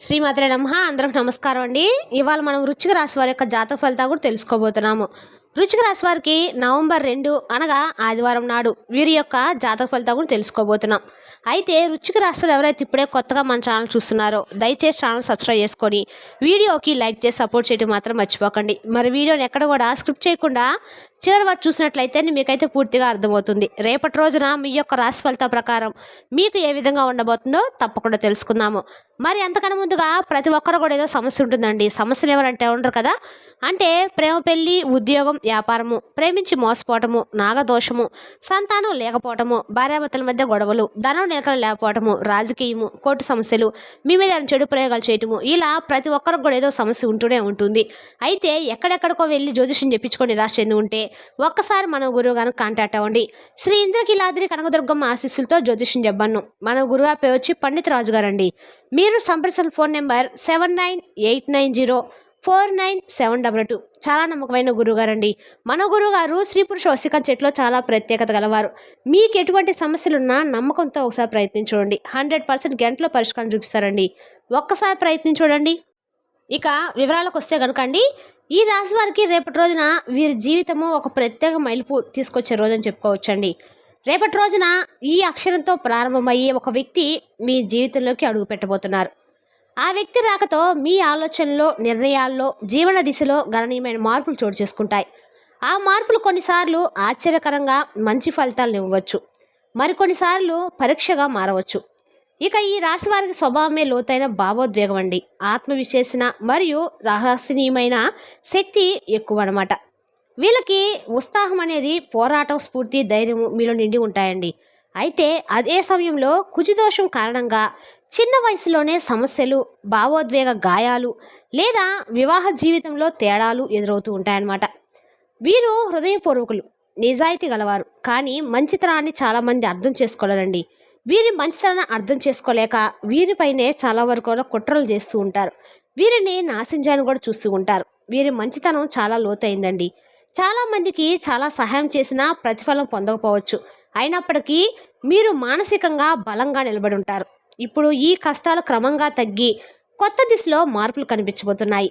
శ్రీమాత్రే నమ. అందరికి నమస్కారం అండి. ఇవాళ మనం వృచ్చిక రాశి వారి యొక్క జాతక ఫలితాలు కూడా తెలుసుకోబోతున్నాము. రుచిక రాశి వారికి నవంబర్ రెండు అనగా ఆదివారం నాడు వీరి యొక్క జాతక ఫలితాలు కూడా తెలుసుకోబోతున్నాం. అయితే రుచిక రాశులు ఎవరైతే ఇప్పుడే కొత్తగా మన ఛానల్ చూస్తున్నారో దయచేసి ఛానల్ సబ్స్క్రైబ్ చేసుకొని వీడియోకి లైక్ చేసి సపోర్ట్ చేయడం మాత్రం మర్చిపోకండి. మరి వీడియోని ఎక్కడ కూడా స్క్రిప్ట్ చేయకుండా చివరి వారు చూసినట్లయితే మీకైతే పూర్తిగా అర్థమవుతుంది. రేపటి రోజున మీ యొక్క రాశి ఫలిత ప్రకారం మీకు ఏ విధంగా ఉండబోతుందో తప్పకుండా తెలుసుకుందాము. మరి అంతకన్నా ముందుగా ప్రతి ఒక్కరు కూడా ఏదో సమస్య ఉంటుందండి. సమస్యలు ఎవరంటే ఉండరు కదా. అంటే ప్రేమ పెళ్ళి ఉద్యోగం వ్యాపారము ప్రేమించి మోసపోవటము నాగదోషము సంతానం లేకపోవటము భార్యాభర్తల మధ్య గొడవలు ధనం నిలకలు లేకపోవటము రాజకీయము కోర్టు సమస్యలు మీ మీద చెడు ప్రయోగాలు చేయటము ఇలా ప్రతి ఒక్కరికి కూడా ఏదో సమస్య ఉంటూనే ఉంటుంది. అయితే ఎక్కడెక్కడికో వెళ్ళి జ్యోతిషం చెప్పించుకొని నిరాశ చెంది ఉంటే ఒక్కసారి మన గురువు గారిని కాంటాక్ట్ అవ్వండి. శ్రీ ఇంద్రకిలాద్రి కనకదుర్గమ్మ ఆశీస్సులతో జ్యోతిషం చెప్పాను మన గురువు పేరు వచ్చి పండిత్ రాజు గారండి మీరు సంప్రదించిన phone number seven nine eight nine zero four nine seven double two. చాలా నమ్మకమైన గురుగారండి మన గురుగారు స్త్రీ పురుష వసిక చెట్లో చాలా ప్రత్యేకత గలవారు. మీకు ఎటువంటి సమస్యలున్నా నమ్మకంతో ఒకసారి ప్రయత్నించండి హండ్రెడ్ పర్సెంట్ గంటలో పరిష్కారం చూపిస్తారండి. ఒక్కసారి ప్రయత్నించండి ఇక వివరాలకు వస్తే కనుక అండి ఈ రాశి వారికి రేపటి రోజున వీరి జీవితము ఒక ప్రత్యేక మైలుపు తీసుకొచ్చే రోజని చెప్పుకోవచ్చండి. రేపటి రోజున ఈ అక్షరంతో ప్రారంభమయ్యే ఒక వ్యక్తి మీ జీవితంలోకి అడుగు పెట్టబోతున్నారు. ఆ వ్యక్తి రాకతో మీ ఆలోచనలో నిర్ణయాల్లో జీవన దిశలో గణనీయమైన మార్పులు చోటు చేసుకుంటాయి. ఆ మార్పులు కొన్నిసార్లు ఆశ్చర్యకరంగా మంచి ఫలితాలను ఇవ్వవచ్చు. మరికొన్నిసార్లు పరీక్షగా మారవచ్చు. ఇక ఈ రాశి వారికి స్వభావమే లోతైన భావోద్వేగం అండి. ఆత్మవిశ్లేషణ మరియు రహస్యనీయమైన శక్తి ఎక్కువ అనమాట వీళ్ళకి ఉత్సాహం అనేది పోరాటం స్ఫూర్తి ధైర్యం మీలో నిండి ఉంటాయండి. అయితే అదే సమయంలో కుజిదోషం కారణంగా చిన్న వయసులోనే సమస్యలు భావోద్వేగ గాయాలు లేదా వివాహ జీవితంలో తేడాలు ఎదురవుతూ ఉంటాయన్నమాట. వీరు హృదయపూర్వకులు నిజాయితీ గలవారు. కానీ మంచితనాన్ని చాలామంది అర్థం చేసుకోలేరండి. వీరి మంచితనాన్ని అర్థం చేసుకోలేక వీరిపైనే చాలా వరకు కూడా కుట్రలు చేస్తూ ఉంటారు. వీరిని నాశించాలని కూడా చూస్తూ ఉంటారు. వీరి మంచితనం చాలా లోతైందండి. చాలామందికి చాలా సహాయం చేసినా ప్రతిఫలం పొందకపోవచ్చు. అయినప్పటికీ మీరు మానసికంగా బలంగా నిలబడి ఉంటారు. ఇప్పుడు ఈ కష్టాలు క్రమంగా తగ్గి కొత్త దిశలో మార్పులు కనిపించబోతున్నాయి.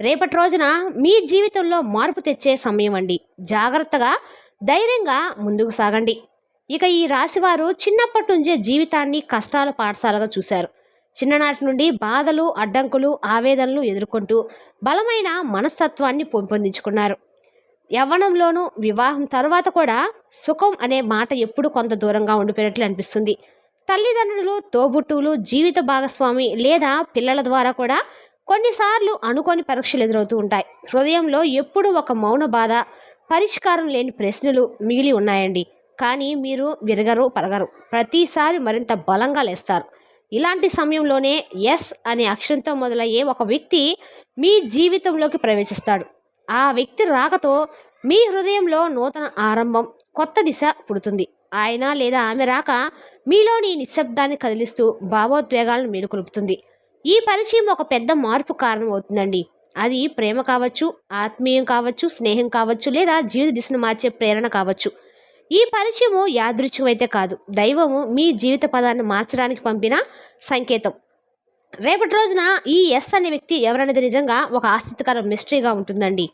రేపటి రోజున మీ జీవితంలో మార్పు తెచ్చే సమయం అండి. జాగ్రత్తగా ధైర్యంగా ముందుకు సాగండి. ఇక ఈ రాశివారు చిన్నప్పటి నుంచే జీవితాన్ని కష్టాల పాఠశాలగా చూశారు. చిన్ననాటి నుండి బాధలు అడ్డంకులు ఆవేదనలు ఎదుర్కొంటూ బలమైన మనస్తత్వాన్ని పెంపొందించుకున్నారు. యవ్వనంలోనూ వివాహం తర్వాత కూడా సుఖం అనే మాట ఎప్పుడు కొంత దూరంగా ఉండిపోయినట్లు అనిపిస్తుంది. తల్లిదండ్రులు తోబుట్టువులు జీవిత భాగస్వామి లేదా పిల్లల ద్వారా కూడా కొన్నిసార్లు అనుకోని పరీక్షలు ఎదురవుతూ ఉంటాయి. హృదయంలో ఎప్పుడూ ఒక మౌన బాధ పరిష్కారం లేని ప్రశ్నలు మిగిలి ఉన్నాయండి. కానీ మీరు విరగరు పరగరు ప్రతిసారి మరింత బలంగా లేస్తారు. ఇలాంటి సమయంలోనే ఎస్ అనే అక్షరంతో మొదలయ్యే ఒక వ్యక్తి మీ జీవితంలోకి ప్రవేశిస్తాడు. ఆ వ్యక్తి రాకతో మీ హృదయంలో నూతన ఆరంభం కొత్త దిశ పుడుతుంది. ఆయన లేదా ఆమె రాక మీలోని నిశ్శబ్దాన్ని కదిలిస్తూ భావోద్వేగాలను మేలుకొలుపుతుంది. ఈ పరిచయం ఒక పెద్ద మార్పు కారణం అవుతుందండి అది ప్రేమ కావచ్చు ఆత్మీయం కావచ్చు స్నేహం కావచ్చు లేదా జీవిత దిశను మార్చే ప్రేరణ కావచ్చు. ఈ పరిచయము యాదృచ్ఛికమైతే కాదు. దైవము మీ జీవిత పదాన్ని మార్చడానికి పంపిన సంకేతం. రేపటి రోజున ఈ ఎస్ అనే వ్యక్తి ఎవరనేది నిజంగా ఒక ఆసక్తికర మిస్టరీగా ఉంటుందండి.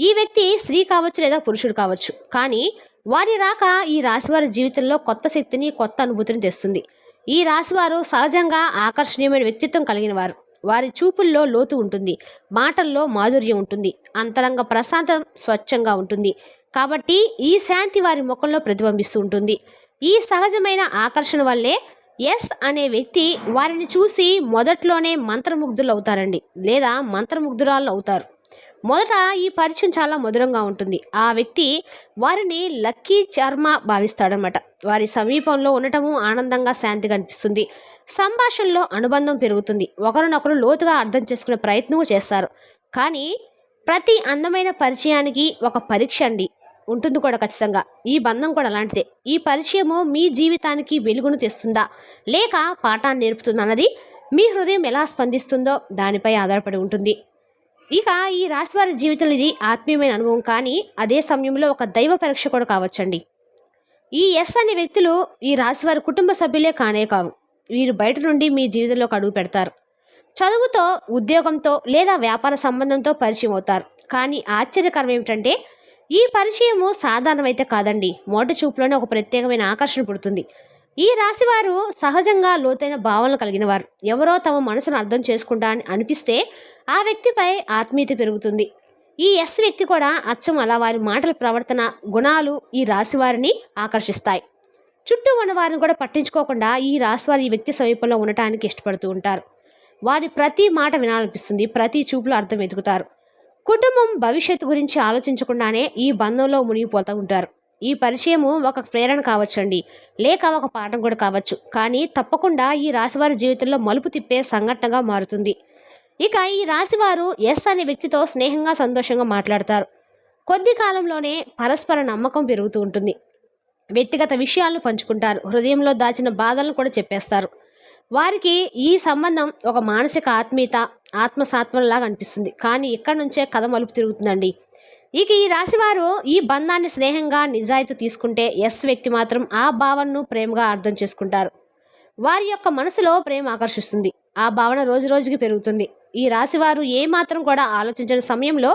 ఈ వ్యక్తి స్త్రీ కావచ్చు లేదా పురుషుడు కావచ్చు. కానీ వారి రాక ఈ రాశివారి జీవితంలో కొత్త శక్తిని కొత్త అనుభూతిని తెస్తుంది. ఈ రాశివారు సహజంగా ఆకర్షణీయమైన వ్యక్తిత్వం కలిగిన వారు. వారి చూపుల్లో లోతు ఉంటుంది. మాటల్లో మాధుర్యం ఉంటుంది. అంతరంగ ప్రశాంతం స్వచ్ఛంగా ఉంటుంది. కాబట్టి ఈ శాంతి వారి ముఖంలో ప్రతిబింబిస్తూ ఉంటుంది. ఈ సహజమైన ఆకర్షణ వల్లే ఎస్ అనే వ్యక్తి వారిని చూసి మొదట్లోనే మంత్రముగ్ధులు అవుతారండి. లేదా మంత్రముగ్ధురాలు అవుతారు. మొదట ఈ పరిచయం చాలా మధురంగా ఉంటుంది. ఆ వ్యక్తి వారిని లక్కీ చర్మ భావిస్తాడనమాట వారి సమీపంలో ఉండటము ఆనందంగా శాంతిగా అనిపిస్తుంది. సంభాషణలో అనుబంధం పెరుగుతుంది. ఒకరినొకరు లోతుగా అర్థం చేసుకునే ప్రయత్నం చేస్తారు. కానీ ప్రతి అందమైన పరిచయానికి ఒక పరీక్ష అండి. ఉంటుంది కూడా ఖచ్చితంగా. ఈ బంధం కూడా అలాంటిదే. ఈ పరిచయము మీ జీవితానికి వెలుగును తెస్తుందా? లేక పాఠాన్ని నేర్పుతుందా? అన్నది మీ హృదయం ఎలా స్పందిస్తుందో దానిపై ఆధారపడి ఉంటుంది. ఇక ఈ రాశివారి జీవితంలో ఇది ఆత్మీయమైన అనుభవం కానీ అదే సమయంలో ఒక దైవ పరీక్ష కూడా కావచ్చండి. ఈ ఎస్ అనే వ్యక్తులు ఈ రాశివారి కుటుంబ సభ్యులే కానే కావు. వీరు బయట నుండి మీ జీవితంలోకి అడుగు పెడతారు. చదువుతో ఉద్యోగంతో లేదా వ్యాపార సంబంధంతో పరిచయం అవుతారు. కానీ ఆశ్చర్యకరం ఏమిటంటే ఈ పరిచయము సాధారణమైతే కాదండి. మోట చూపులోనే ఒక ప్రత్యేకమైన ఆకర్షణ పుడుతుంది. ఈ రాశి వారు సహజంగా లోతైన భావనలు కలిగిన వారు. ఎవరో తమ మనసును అర్థం చేసుకుంటా అని అనిపిస్తే ఆ వ్యక్తిపై ఆత్మీయత పెరుగుతుంది. ఈ ఎస్ వ్యక్తి కూడా అచ్చం అలా వారి మాటల ప్రవర్తన గుణాలు ఈ రాశి వారిని ఆకర్షిస్తాయి. చుట్టూ ఉన్న వారిని కూడా పట్టించుకోకుండా ఈ రాశి వారు ఈ వ్యక్తి సమీపంలో ఉండటానికి ఇష్టపడుతూ ఉంటారు. వారి ప్రతి మాట వినాలనిపిస్తుంది ప్రతి చూపులో అర్థం వెతుకుతారు. కుటుంబం భవిష్యత్తు గురించి ఆలోచించకుండానే ఈ బంధంలో మునిగిపోతూ ఉంటారు. ఈ పరిచయము ఒక ప్రేరణ కావచ్చండి. లేక ఒక పాఠం కూడా కావచ్చు. కానీ తప్పకుండా ఈ రాశివారి జీవితంలో మలుపు తిప్పే సంఘటనగా మారుతుంది. ఇక ఈ రాశివారు ఎస్ అనే వ్యక్తితో స్నేహంగా సంతోషంగా మాట్లాడతారు. కొద్ది కాలంలోనే పరస్పర నమ్మకం పెరుగుతూ ఉంటుంది. వ్యక్తిగత విషయాలను పంచుకుంటారు. హృదయంలో దాచిన బాధలను కూడా చెప్పేస్తారు. వారికి ఈ సంబంధం ఒక మానసిక ఆత్మీయత ఆత్మసాత్వంలాగా అనిపిస్తుంది. కానీ ఇక్కడ నుంచే కథ మలుపు తిరుగుతుందండి. ఇక ఈ రాశివారు ఈ బంధాన్ని స్నేహంగా నిజాయితీ తీసుకుంటే ఎస్ వ్యక్తి మాత్రం ఆ భావనను ప్రేమగా అర్థం చేసుకుంటారు. వారి యొక్క మనసులో ప్రేమ ఆకర్షిస్తుంది. ఆ భావన రోజు రోజుకి పెరుగుతుంది. ఈ రాశివారు ఏ మాత్రం కూడా ఆలోచించిన సమయంలో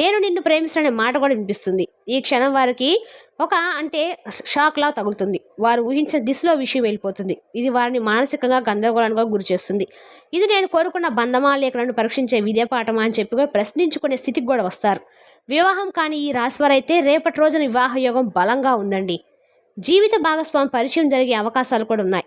నేను నిన్ను ప్రేమిస్తున్న మాట కూడా వినిపిస్తుంది. ఈ క్షణం వారికి ఒక అంటే షాక్లా తగులుతుంది. వారు ఊహించిన దిశలో విషయం వెళ్ళిపోతుంది. ఇది వారిని మానసికంగా గందరగోళానికి గురి చేస్తుంది. ఇది నేను కోరుకున్న బంధమా లేఖలను నన్ను పరీక్షించే విద్యాపాఠమా అని చెప్పి కూడా ప్రశ్నించుకునే స్థితికి కూడా వస్తారు. వివాహం కాని ఈ రాశివారైతే రేపటి రోజున వివాహ యోగం బలంగా ఉందండి. జీవిత భాగస్వామి పరిచయం జరిగే అవకాశాలు కూడా ఉన్నాయి.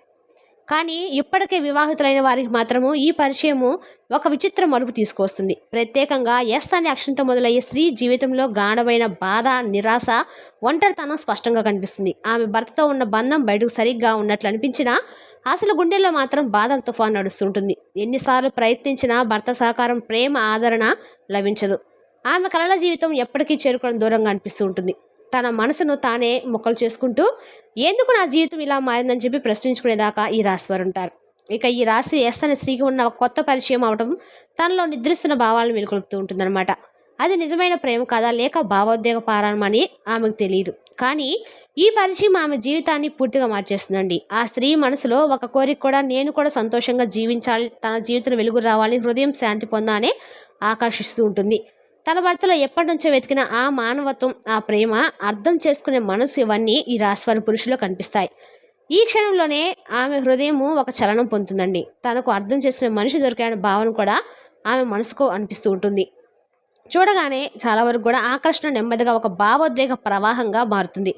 కానీ ఇప్పటికే వివాహితులైన వారికి మాత్రము ఈ పరిచయము ఒక విచిత్ర మలుపు తీసుకొస్తుంది. ప్రత్యేకంగా ఎస్ అనే అక్షరంతో మొదలయ్యే స్త్రీ జీవితంలో గాఢమైన బాధ నిరాశ ఒంటరితనం స్పష్టంగా కనిపిస్తుంది. ఆమె భర్తతో ఉన్న బంధం బయటకు సరిగ్గా ఉన్నట్లు అనిపించినా అసలు గుండెల్లో మాత్రం బాధల తుఫాన్ నడుస్తుంటుంది. ఎన్నిసార్లు ప్రయత్నించినా భర్త సహకారం ప్రేమ ఆదరణ లభించదు. ఆమె కళల జీవితం ఎప్పటికీ చేరుకోవడం దూరంగా అనిపిస్తూ ఉంటుంది. తన మనసును తానే మొక్కలు చేసుకుంటూ ఎందుకు నా జీవితం ఇలా మారిందని చెప్పి ప్రశ్నించుకునేదాకా ఈ రాశి వారు ఉంటారు. ఇక ఈ రాశి ఎస్తని స్త్రీకి ఉన్న ఒక కొత్త పరిచయం అవడం తనలో నిద్రిస్తున్న భావాలను వెలుకొలుపుతూ ఉంటుందన్నమాట. అది నిజమైన ప్రేమ కాదా లేక భావోద్వేగ పారాయణమని ఆమెకు తెలియదు కానీ ఈ పరిచయం ఆమె జీవితాన్ని పూర్తిగా మార్చేస్తుందండి. ఆ స్త్రీ మనసులో ఒక కోరిక కూడా నేను కూడా సంతోషంగా జీవించాలి తన జీవితంలో వెలుగు రావాలి హృదయం శాంతి పొందానే ఆకర్షిస్తూ ఉంటుంది. తన భర్తలో ఎప్పటి నుంచో వెతికిన ఆ మానవత్వం ఆ ప్రేమ అర్థం చేసుకునే మనసు ఇవన్నీ ఈ రాశివారి పురుషుల్లో కనిపిస్తాయి. ఈ క్షణంలోనే ఆమె హృదయము ఒక చలనం పొందుతుందండి. తనకు అర్థం చేసుకునే మనిషి దొరికాడనే భావన కూడా ఆమె మనసుకు అనిపిస్తూ ఉంటుంది. చూడగానే చాలా వరకు కూడా ఆకర్షణ నెమ్మదిగా ఒక భావోద్వేగ ప్రవాహంగా మారుతుంది.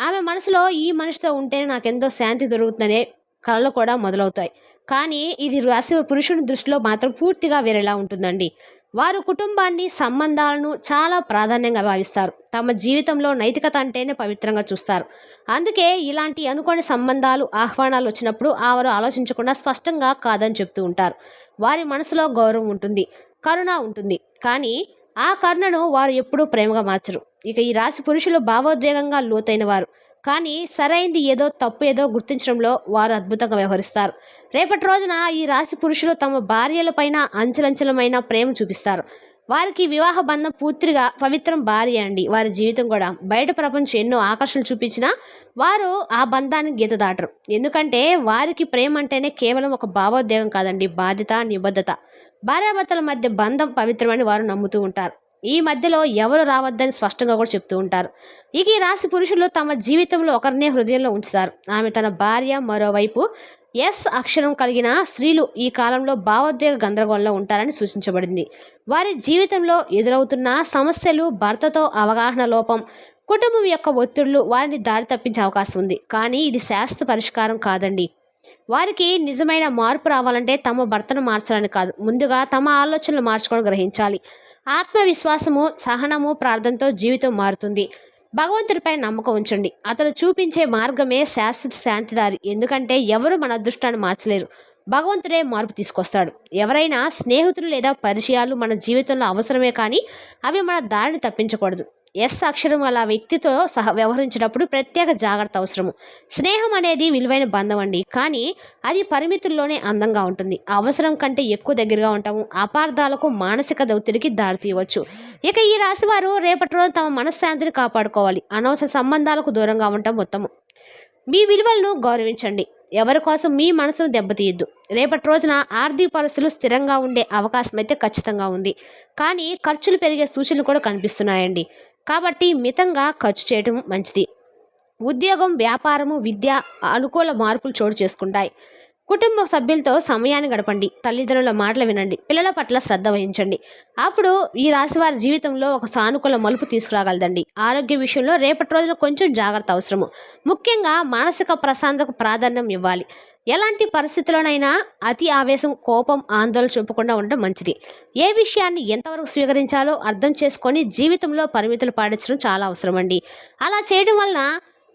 ఆమె మనసులో ఈ మనిషితో ఉంటేనే నాకెంతో శాంతి దొరుకుతుందనే కళలు కూడా మొదలవుతాయి. కానీ ఇది రాశి పురుషుని దృష్టిలో మాత్రం పూర్తిగా వేరేలా ఉంటుందండి. వారు కుటుంబాన్ని సంబంధాలను చాలా ప్రాధాన్యంగా భావిస్తారు. తమ జీవితంలో నైతికత అంటేనే పవిత్రంగా చూస్తారు. అందుకే ఇలాంటి అనుకోని సంబంధాలు ఆహ్వానాలు వచ్చినప్పుడు వారు ఆలోచించకుండా స్పష్టంగా కాదని చెప్తూ ఉంటారు. వారి మనసులో గౌరవం ఉంటుంది కరుణ ఉంటుంది. కానీ ఆ కరుణను వారు ఎప్పుడూ ప్రేమగా మార్చరు. ఇక ఈ రాశి పురుషులు భావోద్వేగంగా లోతైన వారు. కానీ సరైంది ఏదో తప్పు ఏదో గుర్తించడంలో వారు అద్భుతంగా వ్యవహరిస్తారు. రేపటి రోజున ఈ రాశి పురుషులు తమ భార్యలపైన అంచలంచలమైన ప్రేమ చూపిస్తారు. వారికి వివాహ బంధం పూర్తిగా పవిత్రం భార్య అండి. వారి జీవితం కూడా బయట ప్రపంచం ఎన్నో ఆకర్షణలు చూపించినా వారు ఆ బంధాన్ని గీత దాటరు. ఎందుకంటే వారికి ప్రేమ అంటేనే కేవలం ఒక భావోద్వేగం కాదండి బాధ్యత నిబద్ధత. భార్యాభర్తల మధ్య బంధం పవిత్రమని వారు నమ్ముతూ ఉంటారు. ఈ మధ్యలో ఎవరు రావద్దని స్పష్టంగా కూడా చెప్తూ ఉంటారు. ఇక ఈ రాశి పురుషులు తమ జీవితంలో ఒకరినే హృదయంలో ఉంచుతారు. ఆమె తన భార్య మరోవైపు ఎస్ అక్షరం కలిగిన స్త్రీలు ఈ కాలంలో భావోద్వేగ గందరగోళంలో ఉంటారని సూచించబడింది. వారి జీవితంలో ఎదురవుతున్న సమస్యలు భర్తతో అవగాహన లోపం కుటుంబం యొక్క ఒత్తిళ్ళు వారిని దారి తప్పించే అవకాశం ఉంది. కానీ ఇది శాస్త్ర పరిష్కారం కాదండి. వారికి నిజమైన మార్పు రావాలంటే తమ భర్తను మార్చాలని కాదు. ముందుగా తమ ఆలోచనలు మార్చుకోవడం గ్రహించాలి. ఆత్మవిశ్వాసము సహనము ప్రార్థనతో జీవితం మారుతుంది. భగవంతుడిపై నమ్మకం ఉంచండి. అతను చూపించే మార్గమే శాశ్వత శాంతిదారి. ఎందుకంటే ఎవరు మన అదృష్టాన్ని మార్చలేరు. భగవంతుడే మార్పు తీసుకొస్తాడు. ఎవరైనా స్నేహితులు లేదా పరిచయాలు మన జీవితంలో అవసరమే కానీ అవి మన దారిని తప్పించకూడదు. ఎస్ అక్షరం అలా వ్యక్తితో సహ వ్యవహరించినప్పుడు ప్రత్యేక జాగ్రత్త అవసరము. స్నేహం అనేది విలువైన బంధం అండి. కానీ అది పరిమితుల్లోనే అందంగా ఉంటుంది. అవసరం కంటే ఎక్కువ దగ్గరగా ఉంటాము. అపార్థాలకు మానసిక ఒత్తిడికి దారితీయవచ్చు ఇక ఈ రాశి వారు రేపటి రోజు తమ మనశ్శాంతిని కాపాడుకోవాలి. అనవసర సంబంధాలకు దూరంగా ఉండటం ఉత్తమం మీ విలువలను గౌరవించండి. ఎవరి కోసం మీ మనసును దెబ్బతీయద్దు. రేపటి రోజున ఆర్థిక పరిస్థితులు స్థిరంగా ఉండే అవకాశం అయితే ఖచ్చితంగా ఉంది. కానీ ఖర్చులు పెరిగే సూచనలు కూడా కనిపిస్తున్నాయండి. కాబట్టి మితంగా ఖర్చు చేయడం మంచిది. ఉద్యోగం వ్యాపారము విద్య అనుకూల మార్పులు చోటు చేసుకుంటాయి. కుటుంబ సభ్యులతో సమయాన్ని గడపండి. తల్లిదండ్రుల మాటలు వినండి. పిల్లల పట్ల శ్రద్ధ వహించండి. అప్పుడు ఈ రాశి వారి జీవితంలో ఒక సానుకూల మలుపు తీసుకురాగలదండి. ఆరోగ్య విషయంలో రేపటి రోజున కొంచెం జాగ్రత్త అవసరము. ముఖ్యంగా మానసిక ప్రశాంతకు ప్రాధాన్యం ఇవ్వాలి. ఎలాంటి పరిస్థితుల్లోనైనా అతి ఆవేశం కోపం ఆందోళన చూపకుండా ఉండడం మంచిది. ఏ విషయాన్ని ఎంతవరకు స్వీకరించాలో అర్థం చేసుకొని జీవితంలో పరిమితులు పాటించడం చాలా అవసరం అండి అలా చేయడం వలన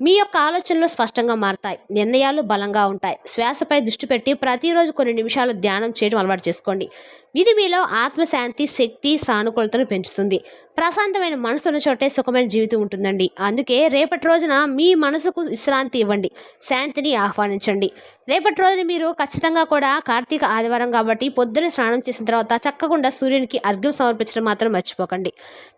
మీ యొక్క ఆలోచనలు స్పష్టంగా మారతాయి నిర్ణయాలు బలంగా ఉంటాయి. శ్వాసపై దృష్టి పెట్టి ప్రతిరోజు కొన్ని నిమిషాలు ధ్యానం చేయడం అలవాటు చేసుకోండి. ఇది మీలో ఆత్మశాంతి శక్తి సానుకూలతను పెంచుతుంది. ప్రశాంతమైన మనసు ఉన్న చోటే సుఖమైన జీవితం ఉంటుందండి. అందుకే రేపటి రోజున మీ మనసుకు విశ్రాంతి ఇవ్వండి. శాంతిని ఆహ్వానించండి. రేపటి రోజున మీరు ఖచ్చితంగా కూడా కార్తీక ఆదివారం కాబట్టి పొద్దున స్నానం చేసిన తర్వాత చక్కకుండా సూర్యునికి అర్ఘ్యం సమర్పించడం మాత్రం మర్చిపోకండి.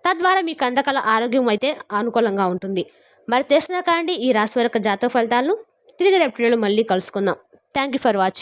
తద్వారా మీ కందకల ఆరోగ్యం అయితే అనుకూలంగా ఉంటుంది. మరి తెలిసిన కాండి ఈ రాశి వరకు జాతక ఫలితాలను తిరిగి రేపటి మళ్ళీ కలుసుకుందాం. Thank you for watching